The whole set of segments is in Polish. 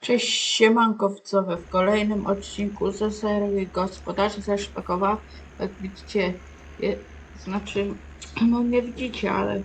Cześć siemanko widzowie w kolejnym odcinku ze serii Gospodarze ze Szpakowa. Jak widzicie, je, znaczy, no nie widzicie, ale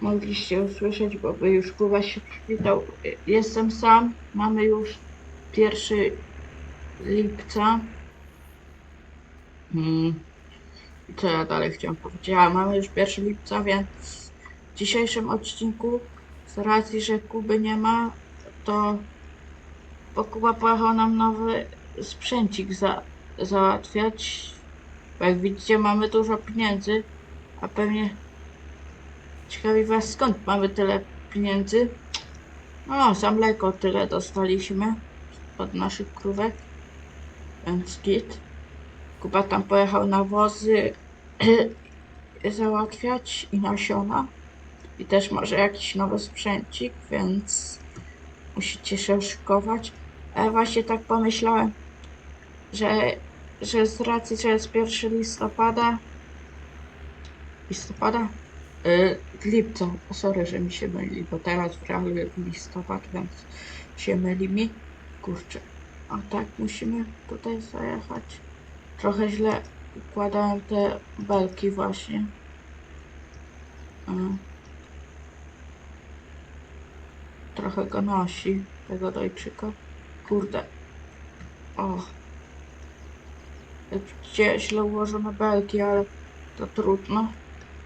mogliście usłyszeć, bo by już Kuba się przywitał. Jestem sam, mamy już 1 lipca. Hmm. Co ja dalej chciałem powiedzieć? A, mamy już 1 lipca, więc w dzisiejszym odcinku z racji, że Kuby nie ma, to bo Kuba pojechał nam nowy sprzęcik za, załatwiać. Bo jak widzicie, mamy dużo pieniędzy, a pewnie ciekawi was skąd mamy tyle pieniędzy. No, za mleko tyle dostaliśmy od naszych krówek, więc git. Kuba tam pojechał na wozy załatwiać i nasiona. I też może jakiś nowy sprzęcik, więc musicie się szykować. A właśnie tak pomyślałem, że, że z racji, że jest 1 listopada, listopada? Yy, lipca, sorry, że mi się myli, bo teraz w realu jest listopad, więc się myli mi. Kurczę, a tak musimy tutaj zajechać. Trochę źle układałem te belki właśnie. Yy. Trochę go nosi, tego dojczyka. Kurde. O. Widzicie, źle ułożone belki, ale to trudno.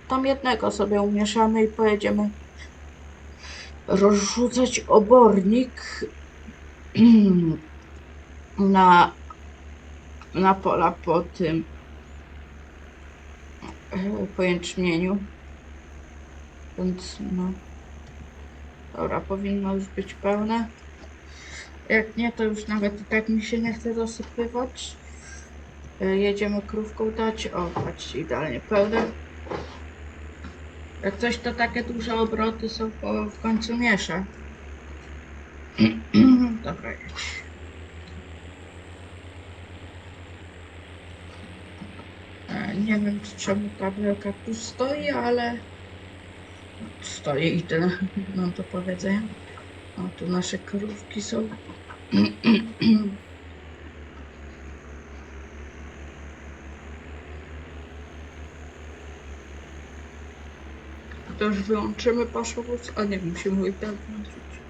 Tam jednego sobie umieszamy i pojedziemy rozrzucać obornik na, na pola po tym e, pojęczmieniu. Więc no. Dobra, powinno już być pełne. Jak nie, to już nawet i tak mi się nie chce dosypywać. Y, Jedziemy krówką dać. O, patrzcie, idealnie pełne. Jak coś, to takie duże obroty są w końcu miesza. Dobra, jedź. E, Nie wiem, czy czemu ta belka tu stoi, ale stoi i tyle. Mam to powiedzenie. O, tu nasze krówki są. To już wyłączymy paszowóz, a nie musimy i tak włączyć.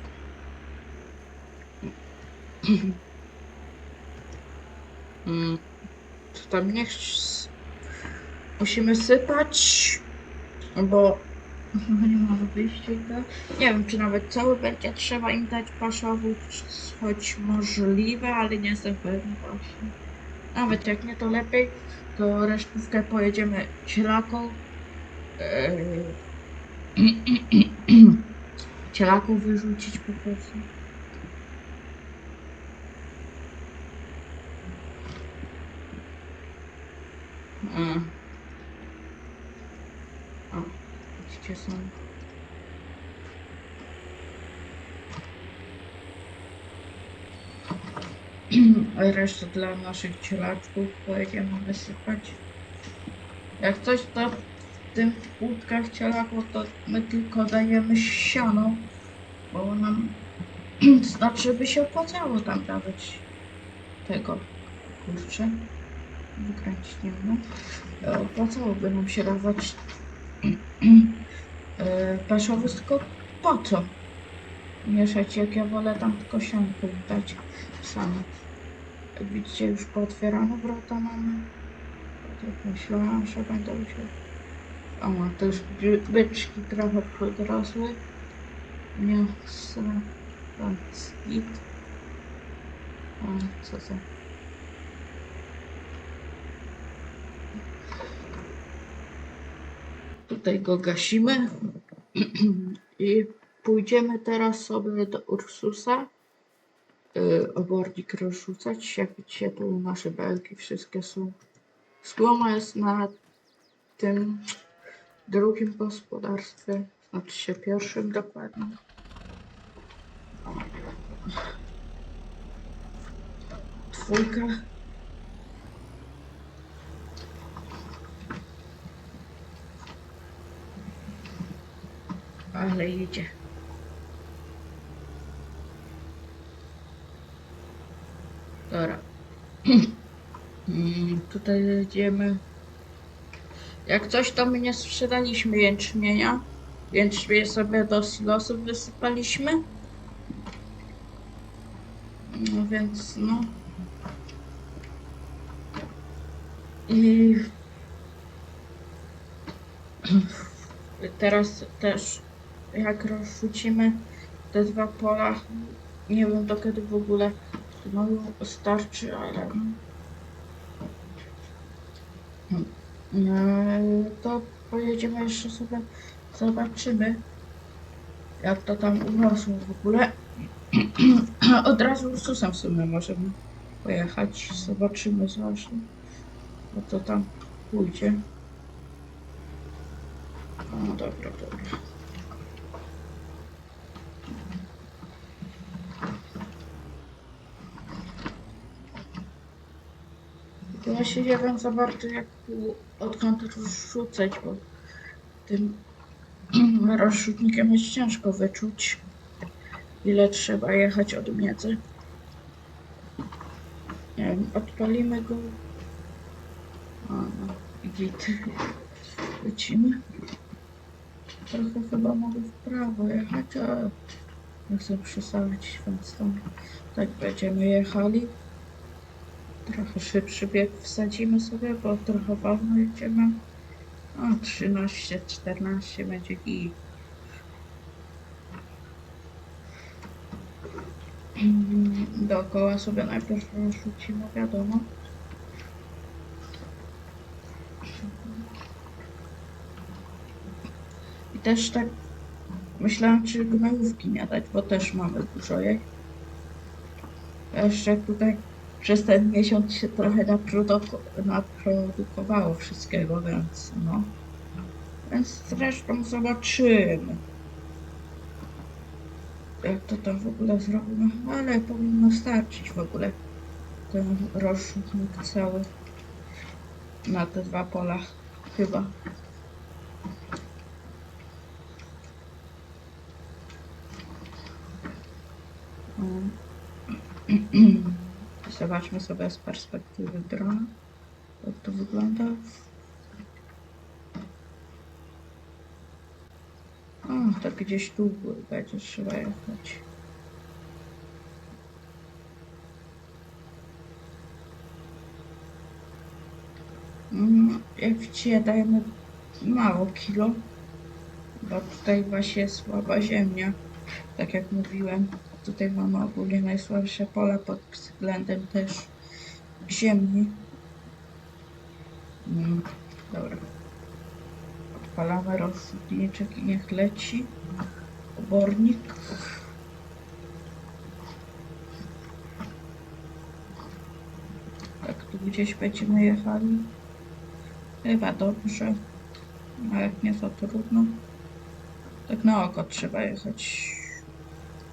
Co tam niech s- musimy sypać, bo nie mamy wyjścia. tak? Nie wiem, czy nawet cały będzie trzeba im dać paszowóz, choć możliwe, ale nie jestem pewny właśnie. Nawet jak nie, to lepiej, to resztówkę pojedziemy cielaką. Eee, cielaką wyrzucić po prostu. Mm. O, widzicie są. Resztę dla naszych cielaczków pojedziemy wysypać. Jak coś to w tym łódkach cielaków to my tylko dajemy siano, bo nam znaczy by się opłacało tam dawać tego kurczę wykręcić nie E, opłacałoby nam się dawać paszowóz, tylko po co mieszać, jak ja wolę tam tylko siankę dać same. Jak widzicie, już pootwierane wrota mamy. Tak myślałam, że będą się... O, by- byczki trochę podrosły. Mięso, więc git. O, co za... Tutaj go gasimy i pójdziemy teraz sobie do Ursusa yy, obornik rozrzucać. Jak widzicie, tu nasze belki wszystkie są. Słoma jest na tym drugim gospodarstwie, znaczy się pierwszym dokładnie. Dwójka. Ale idzie. Dobra. Mm, Tutaj jedziemy. Jak coś, to my nie sprzedaliśmy jęczmienia. Jęczmień sobie do silosów wysypaliśmy. No więc no. I teraz też jak rozrzucimy te dwa pola, nie wiem do kiedy w ogóle no starczy, ale no, to pojedziemy jeszcze sobie, zobaczymy jak to tam urosło w ogóle. Od razu Ursusem w sumie możemy pojechać, zobaczymy właśnie, bo to tam pójdzie. No dobra, dobra. Ja się nie wiem za bardzo jak odkąd rozrzucać, bo tym rozrzutnikiem jest ciężko wyczuć ile trzeba jechać od miedzy. Nie wiem, odpalimy go. O, no, git. Lecimy. Trochę chyba mogę w prawo jechać, ale nie chcę przesadzić, więc tam tak będziemy jechali. Trochę szybszy bieg wsadzimy sobie, bo trochę wolno jedziemy. O, 13, 14 będzie git. Mm, Dookoła sobie najpierw rozrzucimy, wiadomo. I też tak myślałam, czy gnojówki nie dać, bo też mamy dużo jej. Jeszcze tutaj przez ten miesiąc się trochę naproduko- naprodukowało wszystkiego, więc no. Więc zresztą zobaczymy. Jak to tam w ogóle zrobimy, ale powinno starczyć w ogóle ten rozrzutnik cały na te dwa pola chyba. Mm. Zobaczmy sobie z perspektywy drona, jak to wygląda. O, to gdzieś tu będzie trzeba jechać. Mm, Jak wcie dajemy mało kilo, bo tutaj właśnie jest słaba ziemia, tak jak mówiłem. Tutaj mamy ogólnie najsłabsze pole pod względem też ziemi. Mm, dobra. Odpalamy rozrzutniczek i niech leci. Obornik. Tak tu gdzieś będziemy jechali. Chyba dobrze. A jak nie to trudno. Tak na oko trzeba jechać.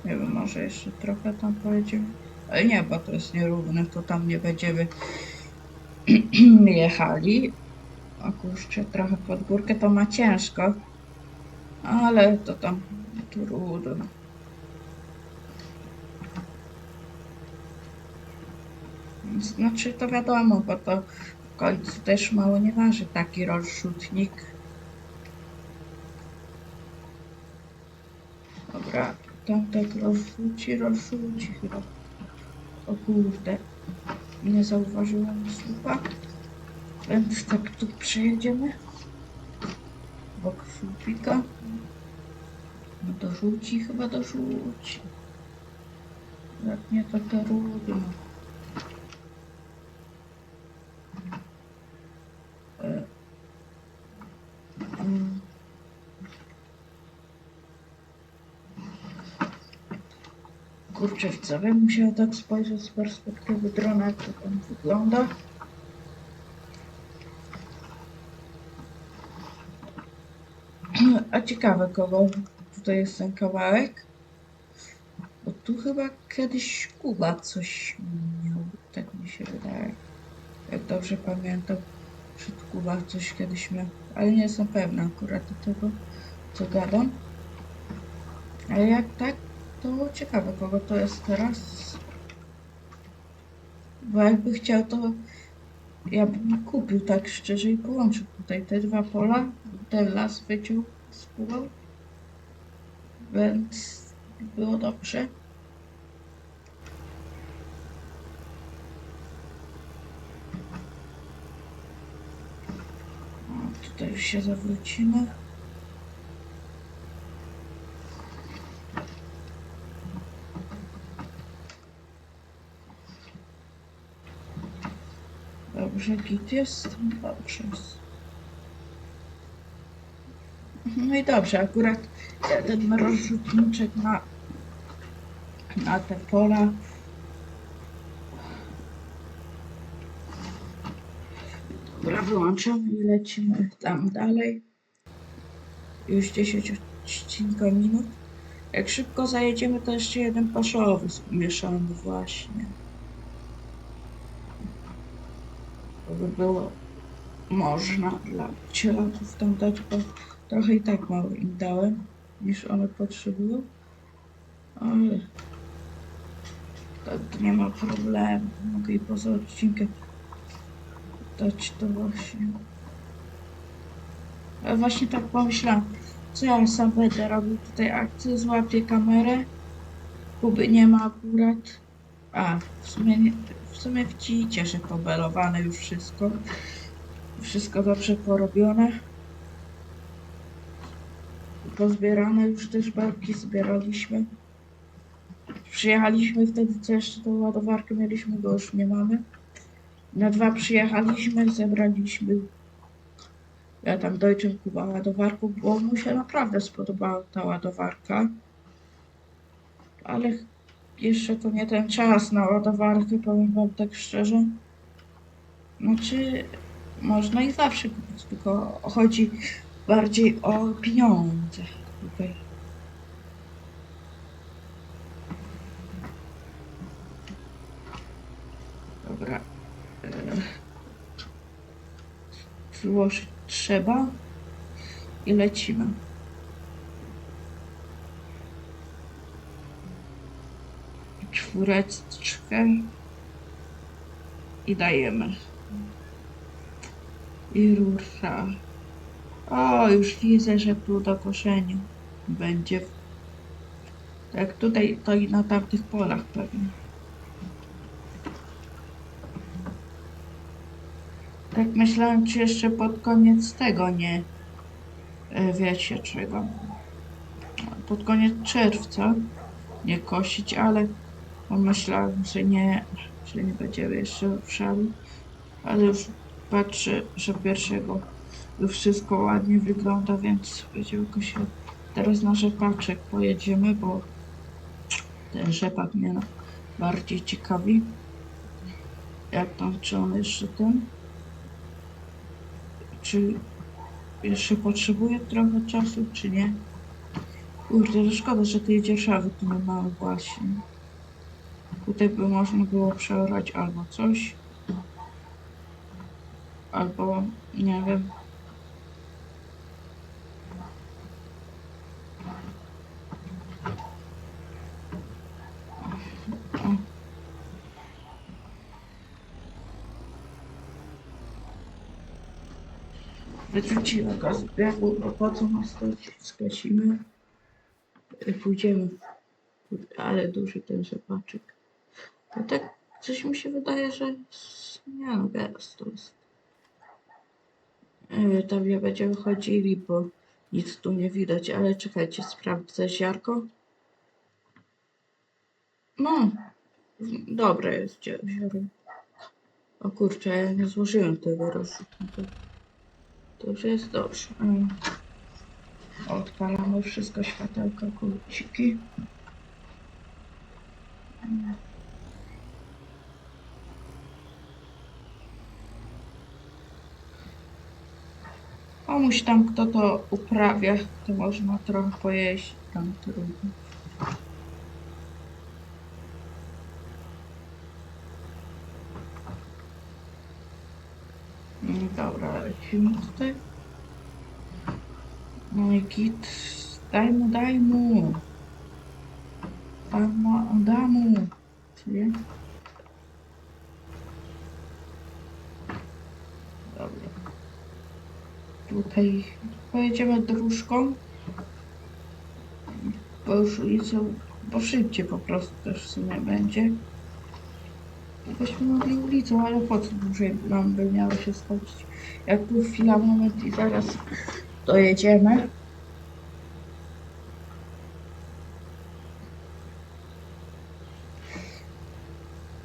Nie wiem, może jeszcze trochę tam pojedziemy. Ale nie, bo to jest nierówne, to tam nie będziemy jechali. O kurczę, trochę pod górkę to ma ciężko. Ale to tam trudno. Znaczy to wiadomo, bo to w końcu też mało nie waży taki rozrzutnik. Dobra, tam tak rozrzuci, rozrzuci chyba. O kurde, nie zauważyłam słupa. Więc tak tu przejedziemy. Bok słupika. No dorzuci, chyba dorzuci. Jak nie, to trudno. E, mm. Co bym tak spojrzeć z perspektywy drona, jak to tam wygląda. A ciekawe, kogo tutaj jest ten kawałek. Bo tu chyba kiedyś Kuba coś miał, tak mi się wydaje. Jak dobrze pamiętam, przed Kuba coś kiedyś miał. Ale nie jestem pewna akurat do tego, co gadam. Ale jak tak, to ciekawe, kogo to jest teraz. Bo jakby chciał, to ja bym kupił tak szczerze i połączył tutaj te dwa pola, ten las wyciął z pulą, więc było dobrze. O, tutaj już się zawrócimy. Dobrze, git jest? No i dobrze, akurat ten rozrzutniczek na, na te pola. Dobra, wyłączamy i lecimy tam dalej. Już 10 odcinka minut. Jak szybko zajedziemy, to jeszcze jeden paszowy mieszamy właśnie. To by było można dla cielaków tam dać, bo trochę i tak mało im dałem, niż one potrzebują. Ale to nie ma problemu. Mogę i poza odcinkiem dać to właśnie. Ale właśnie tak pomyślałam, co ja sam będę robił tutaj akcję, złapię kamerę. Kuby nie ma akurat. A, w sumie, nie, w sumie widzicie, że pobelowane już wszystko. Wszystko dobrze porobione. Pozbierane już też belki zbieraliśmy. Przyjechaliśmy wtedy, co jeszcze tą ładowarkę mieliśmy, bo już nie mamy. Na dwa przyjechaliśmy, zebraliśmy. Ja tam Deutschen Kuba ładowarką, bo mu się naprawdę spodobała ta ładowarka. Ale jeszcze to nie ten czas na ładowarkę, powiem wam tak szczerze. Znaczy, można i zawsze kupić, tylko chodzi bardziej o pieniądze tutaj. Dobra. e, Złożyć trzeba i lecimy. Czwóreczkę i dajemy. I rusza. O, już widzę, że tu do koszenia będzie. Tak tutaj, to i na tamtych polach pewnie. Tak myślałem, czy jeszcze pod koniec tego nie e, wiecie czego. Pod koniec czerwca nie kosić, ale pomyślałem, że nie, że nie będziemy jeszcze w szali. Ale już patrzę, że pierwszego już wszystko ładnie wygląda, więc będziemy kosić. Teraz na rzepaczek pojedziemy, bo ten rzepak mnie bardziej ciekawi. Jak tam, czy on jeszcze ten? Czy jeszcze potrzebuje trochę czasu, czy nie? Kurde, szkoda, że tej dzierszawy tu nie mamy właśnie. Tutaj by można było przeorać albo coś. Albo, nie wiem. Wyrzucimy go z biegu, co nas to skresimy? Y, Pójdziemy. Ale duży ten rzepaczek. To tak coś mi się wydaje, że nie no, teraz to jest. Yy, Tam nie będziemy chodzili, bo nic tu nie widać, ale czekajcie, sprawdzę ziarko. No, dobre jest zi- ziarno. O kurczę, ja nie złożyłem tego rozrzutnika. To już jest dobrze. Yy. Odpalamy wszystko, światełka, kulciki. Komuś tam, kto to uprawia, to można trochę pojeść tam trudno. No Dobra, lecimy tutaj. No i git. Daj mu, daj mu. Daj mu, daj mu. Czyli? Tutaj pojedziemy dróżką. Bo już ulicą, bo szybciej po prostu też w sumie będzie. Byśmy mogli ulicą, ale po co dłużej nam by miało się schodzić? Jak tu chwila, moment i zaraz dojedziemy.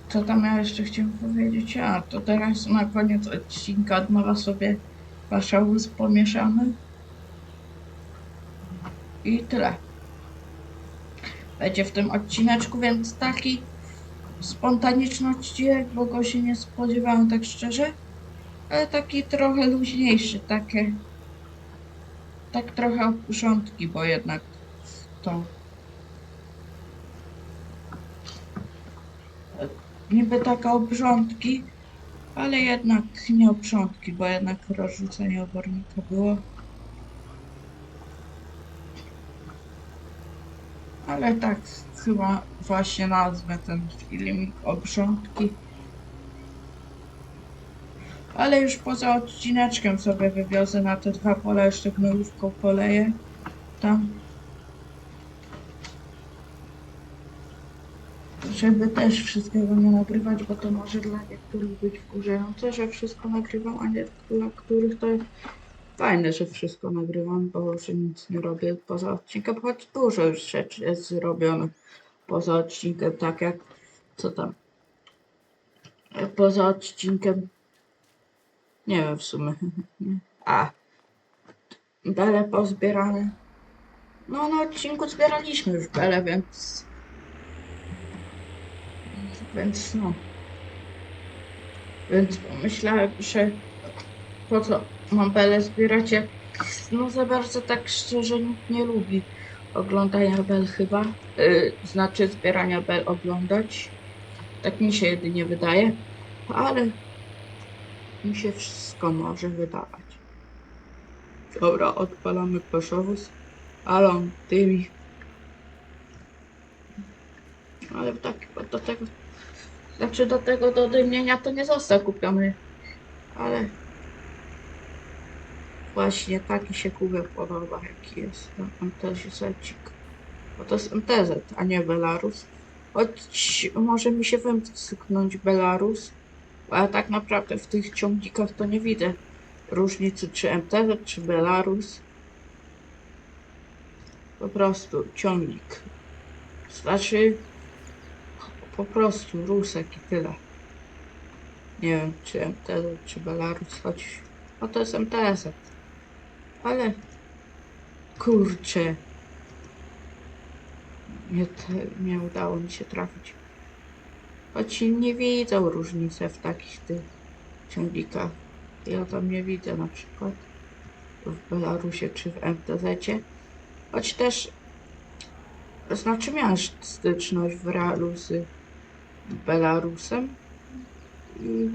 Co tam ja jeszcze chciałem powiedzieć? A, to teraz na koniec odcinka od nowa sobie faszałus pomieszamy. I tyle. Będzie w tym odcineczku, więc taki spontaniczny odcinek, bo go się nie spodziewałam tak szczerze. Ale taki trochę luźniejszy, takie tak trochę oprzątki, bo jednak to niby taka obrządki, ale jednak nie obrządki, bo jednak rozrzucenie obornika było. Ale tak chyba właśnie nazwę ten filmik obrządki. Ale już poza odcineczkiem sobie wywiozę na te dwa pola, jeszcze gnojówką poleję. Tam. Żeby też wszystkiego nie nagrywać, bo to może dla niektórych być wkurzające, że wszystko nagrywam, a nie dla których to fajne, że wszystko nagrywam, bo że nic nie robię poza odcinkiem, choć dużo już rzeczy jest zrobionych poza odcinkiem, tak jak co tam. Poza odcinkiem nie wiem w sumie. A. Bele pozbierane. No na odcinku zbieraliśmy już bele, więc... Więc no. Więc pomyślałem, że po co mam bele zbierać, jak no za bardzo tak szczerze nikt nie lubi oglądania bel chyba. Yy, znaczy zbierania bel oglądać. Tak mi się jedynie wydaje. Ale mi się wszystko może wydawać. Dobra, odpalamy paszowóz. Alon, tymi. Ale tak, do tego, znaczy do tego do dymienia to nie został kupiony. Ale właśnie taki się Kubie podoba, jaki jest na MTZ secik. Bo to jest MTZ, a nie Belarus. Choć może mi się wymknąć Belarus. Ja tak naprawdę w tych ciągnikach to nie widzę różnicy czy MTZ, czy Belarus. Po prostu ciągnik. Znaczy po prostu Rusek i tyle. Nie wiem czy MTZ, czy Belarus, choć no to jest MTZ. Ale kurczę. Nie, nie udało mi się trafić. Choć nie widzą różnicy w takich tych ciągnikach. Ja tam nie widzę na przykład w Belarusie czy w MTZ. Choć też znaczy miałem styczność w realu z Belarusem i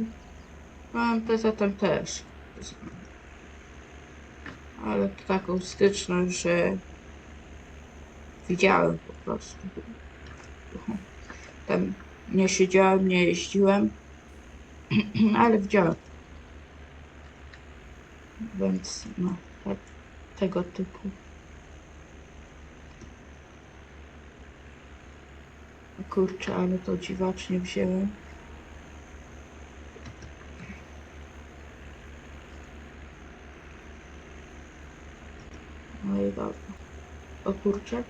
MTZ też. Ale taką styczność, że widziałem po prostu. Tam nie siedziałem, nie jeździłem, ale widziałem. Więc no, tak, tego typu. Kurczę, ale to dziwacznie wzięłem. No i dobra. O kurczę.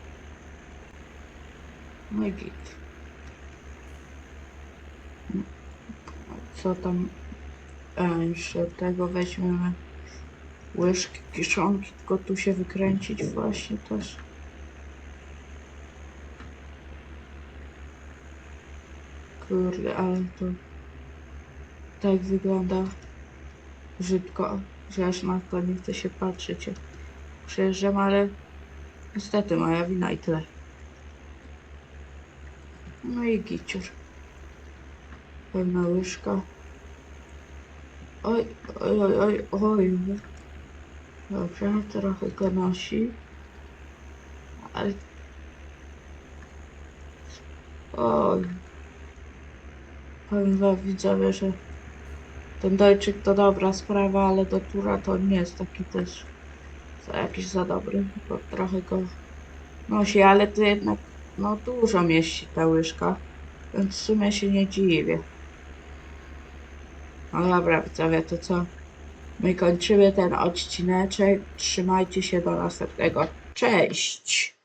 No i git. Co tam? E, jeszcze tego weźmiemy łyżki, kiszonki, tylko tu się wykręcić właśnie też. Kurde, ale to tak wygląda brzydko, że aż na to nie chce się patrzeć. Przejeżdżam, ale niestety moja wina i tyle. No i giciur. Pełna łyżka. Oj, oj, oj, oj, oj. Dobrze, trochę go nosi. Ale... Oj. Powiem wam widzowie, że Ten dojczyk to dobra sprawa, ale do tura to nie jest taki też za jakiś za dobry, bo trochę go nosi, ale to jednak no dużo mieści ta łyżka, więc w sumie się nie dziwię. No dobra, widzowie, to co? My kończymy ten odcineczek. Trzymajcie się do następnego. Cześć!